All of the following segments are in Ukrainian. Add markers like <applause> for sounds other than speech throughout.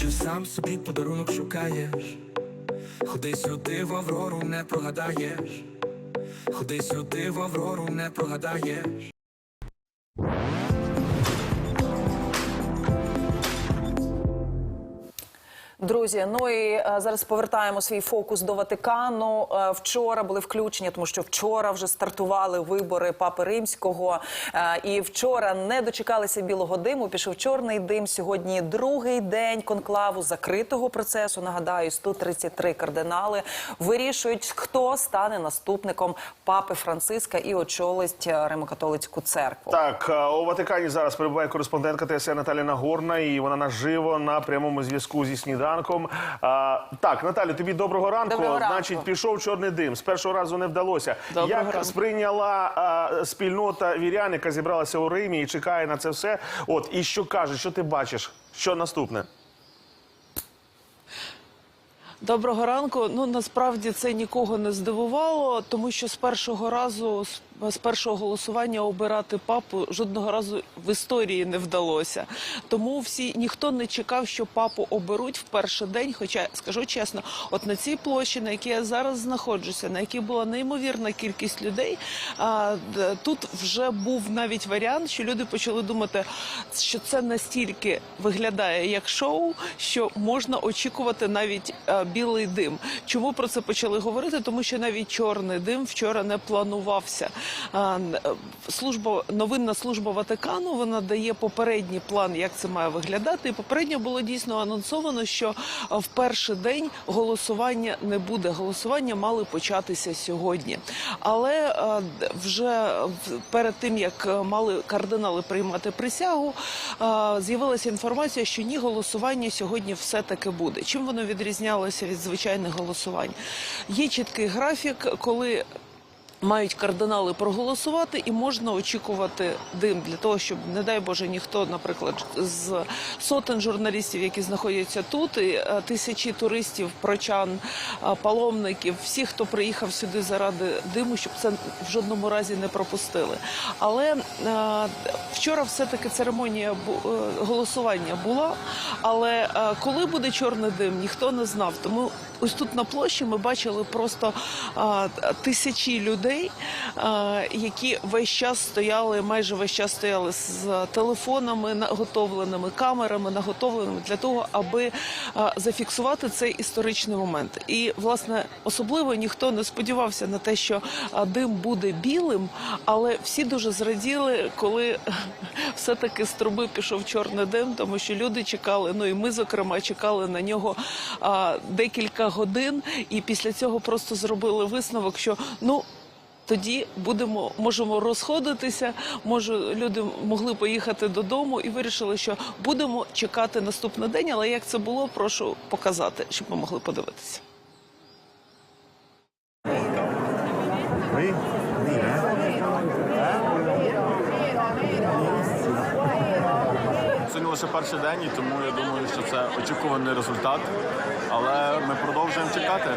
Чи сам собі подарунок шукаєш? Ходи сюди в Аврору, не прогадаєш. Ходи сюди в Аврору, не прогадаєш. Друзі, ну і е, зараз повертаємо свій фокус до Ватикану. Е, вчора були включення, тому що вчора вже стартували вибори Папи Римського. Е, і вчора не дочекалися білого диму. Пішов чорний дим. Сьогодні другий день конклаву закритого процесу. Нагадаю, 133 кардинали вирішують, хто стане наступником папи Франциска і очолить Римокатолицьку церкву. Так, у Ватикані зараз перебуває кореспондентка ТСН Наталя Нагорна, і вона наживо на прямому зв'язку зі сніданком. А, так, Наталю, тобі доброго ранку. Доброго ранку. Значить, пішов чорний дим. З першого разу не вдалося. Доброго Як ранку. сприйняла а, спільнота вірян, яка зібралася у Римі і чекає на це все? От і що каже, що ти бачиш? Що наступне? Доброго ранку. Ну насправді це нікого не здивувало, тому що з першого разу, з- першого голосування обирати папу жодного разу в історії не вдалося. Тому всі ніхто не чекав, що папу оберуть в перший день. Хоча скажу чесно, от на цій площі, на якій я зараз знаходжуся, на якій була неймовірна кількість людей, а, тут вже був навіть варіант, що люди почали думати, що це настільки виглядає як шоу, що можна очікувати навіть е, білий дим. Чому про це почали говорити? Тому що навіть чорний дим вчора не планувався. Е, Служба новинна служба Ватикану вона дає попередній план, як це має виглядати. І попередньо було дійсно анонсовано, що е, в перший день голосування не буде. Голосування мали початися сьогодні. Але е, вже перед тим як мали кардинали приймати присягу, з'явилася інформація, що ні, голосування сьогодні все таки буде. Чим воно відрізнялося від звичайних голосувань? Є чіткий графік, коли Мають кардинали проголосувати, і можна очікувати дим для того, щоб, не дай Боже, ніхто, наприклад, з сотень журналістів, які знаходяться тут, і е, тисячі туристів, прочан, е, паломників, всі, хто приїхав сюди заради диму, щоб це в жодному разі не пропустили. Але е, вчора все-таки церемонія бу- е, голосування була. Але коли буде чорний дим, ніхто не знав. Тому ось тут на площі ми бачили просто а, тисячі людей, а, які весь час стояли, майже весь час стояли з телефонами наготовленими, камерами наготовленими для того, аби а, зафіксувати цей історичний момент. І власне особливо ніхто не сподівався на те, що дим буде білим, але всі дуже зраділи, коли <laughs> все-таки з труби пішов чорний дим, тому що люди чекали. Ну і ми, зокрема, чекали на нього а, декілька годин, і після цього просто зробили висновок, що ну. Тоді будемо можемо розходитися. Може, люди могли поїхати додому і вирішили, що будемо чекати наступний день. Але як це було, прошу показати, щоб ми могли подивитися. Сьогодні лише перший день, і тому я думаю, що це очікуваний результат. Але ми продовжуємо чекати.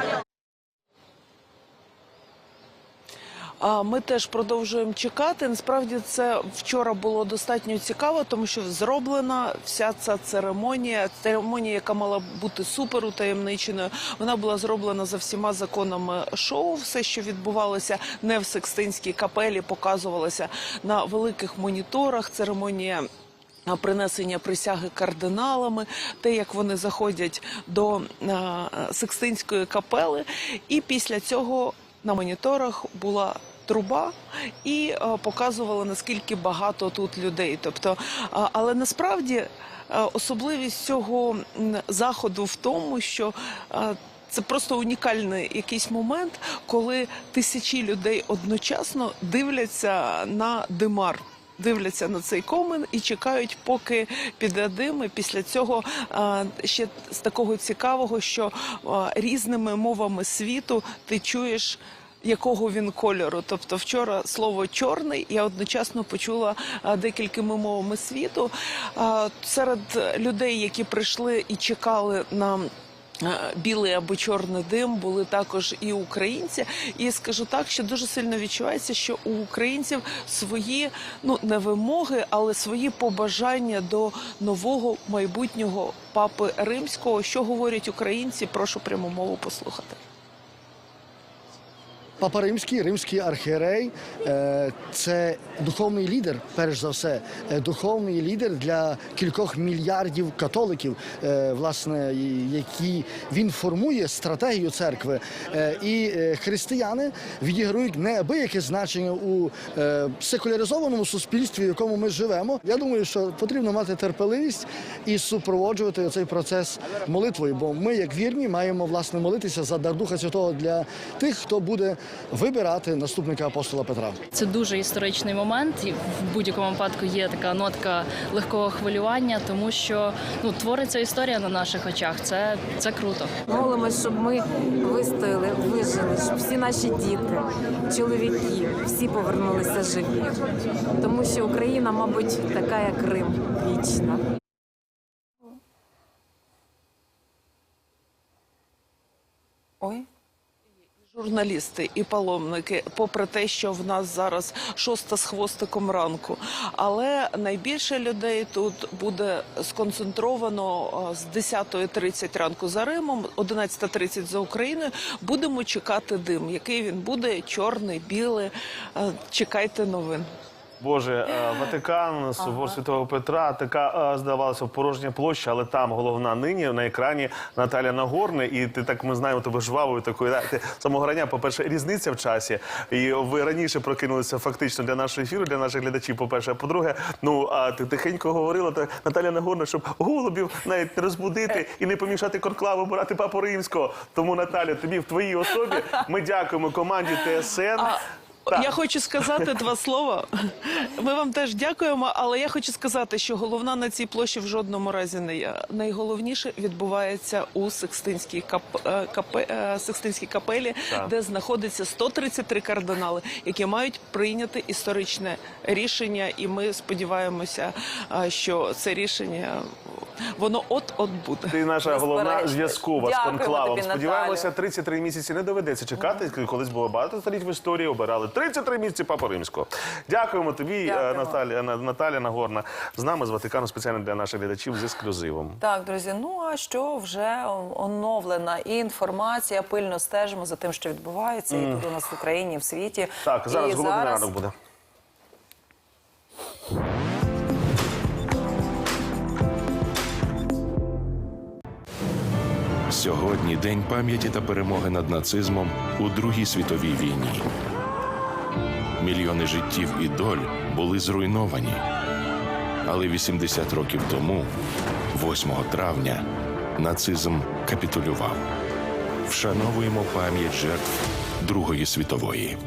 Ми теж продовжуємо чекати. Насправді це вчора було достатньо цікаво, тому що зроблена вся ця церемонія, церемонія, яка мала бути супер утаємниченою, вона була зроблена за всіма законами шоу. Все, що відбувалося не в Секстинській капелі, показувалося на великих моніторах. Церемонія. Принесення присяги кардиналами, те, як вони заходять до а, Секстинської капели, і після цього на моніторах була труба і е, показувала наскільки багато тут людей. Тобто, але насправді е, особливість цього заходу в тому, що е, це просто унікальний якийсь момент, коли тисячі людей одночасно дивляться на димар. Дивляться на цей комен і чекають, поки піде дим. І після цього ще з такого цікавого, що різними мовами світу ти чуєш. Якого він кольору? Тобто, вчора слово чорний я одночасно почула а, декількома мовами світу. Серед людей, які прийшли і чекали на Білий або чорний дим були також і українці, і скажу так, що дуже сильно відчувається, що у українців свої ну не вимоги, але свої побажання до нового майбутнього папи римського. Що говорять українці? Прошу пряму мову послухати. Папа Римський, римський архієрей е, це духовний лідер, перш за все, е, духовний лідер для кількох мільярдів католиків, е, власне, які він формує стратегію церкви. І християни відіграють неабияке значення у секуляризованому суспільстві, в якому ми живемо. Я думаю, що потрібно мати терпеливість і супроводжувати цей процес молитвою, бо ми, як вірні, маємо власне молитися за дар Духа Святого для тих, хто буде вибирати наступника апостола Петра. Це дуже історичний момент, і в будь-якому випадку є така нотка легкого хвилювання, тому що ну твориться історія на наших очах. Це, це круто. Молимось, щоб ми вистояли, вижили, щоб всі наші діти, чоловіки, всі повернулися живі. Тому що Україна, мабуть, така, як Рим, вічна. Журналісти і паломники, попри те, що в нас зараз шоста з хвостиком ранку, але найбільше людей тут буде сконцентровано з 10.30 ранку за Римом, 11.30 за Україною. Будемо чекати дим. Який він буде? Чорний, білий. Чекайте новин. Боже, е, Ватикан, собор Святого Петра, така е, здавалося порожня площа, але там головна нині на екрані Наталя Нагорна. І ти так ми знаємо тебе жвавою такою. да, Ти самого рання, по-перше, різниця в часі. І ви раніше прокинулися фактично для нашого ефіру, для наших глядачів. По-перше, а по-друге, ну а ти тихенько говорила та Наталя Нагорна, щоб голубів навіть не розбудити і не помішати конклаву брати папу римського. Тому Наталя, тобі в твоїй особі ми дякуємо команді ТСН. Так. Я хочу сказати два слова. Ми вам теж дякуємо, але я хочу сказати, що головна на цій площі в жодному разі не я. Найголовніше відбувається у Секстинській кап... е, капе... е, Секстинській капелі, Так. де знаходиться 133 кардинали, які мають прийняти історичне рішення. І ми сподіваємося, е, що це рішення воно от-от буде. Ти наша головна зв'язкова з конклавом. тобі, Сподіваємося, Наталю. 33 місяці не доведеться чекати. Колись було багато століть в історії. Обирали 33 місяці Папа Римського. Дякуємо тобі, е, Дякуємо. Наталія На- Наталя Нагорна. З нами з Ватикану спеціально для наших глядачів з ексклюзивом. Так, друзі. Ну а що вже оновлена інформація? Пильно стежимо за тим, що відбувається і тут у нас в Україні, і в світі. Так, зараз і голодний зараз ранок буде. Сьогодні день пам'яті та перемоги над нацизмом у Другій світовій війні. Мільйони життів і доль були зруйновані. Але 80 років тому, 8 травня, нацизм капітулював. Вшановуємо пам'ять жертв Другої світової.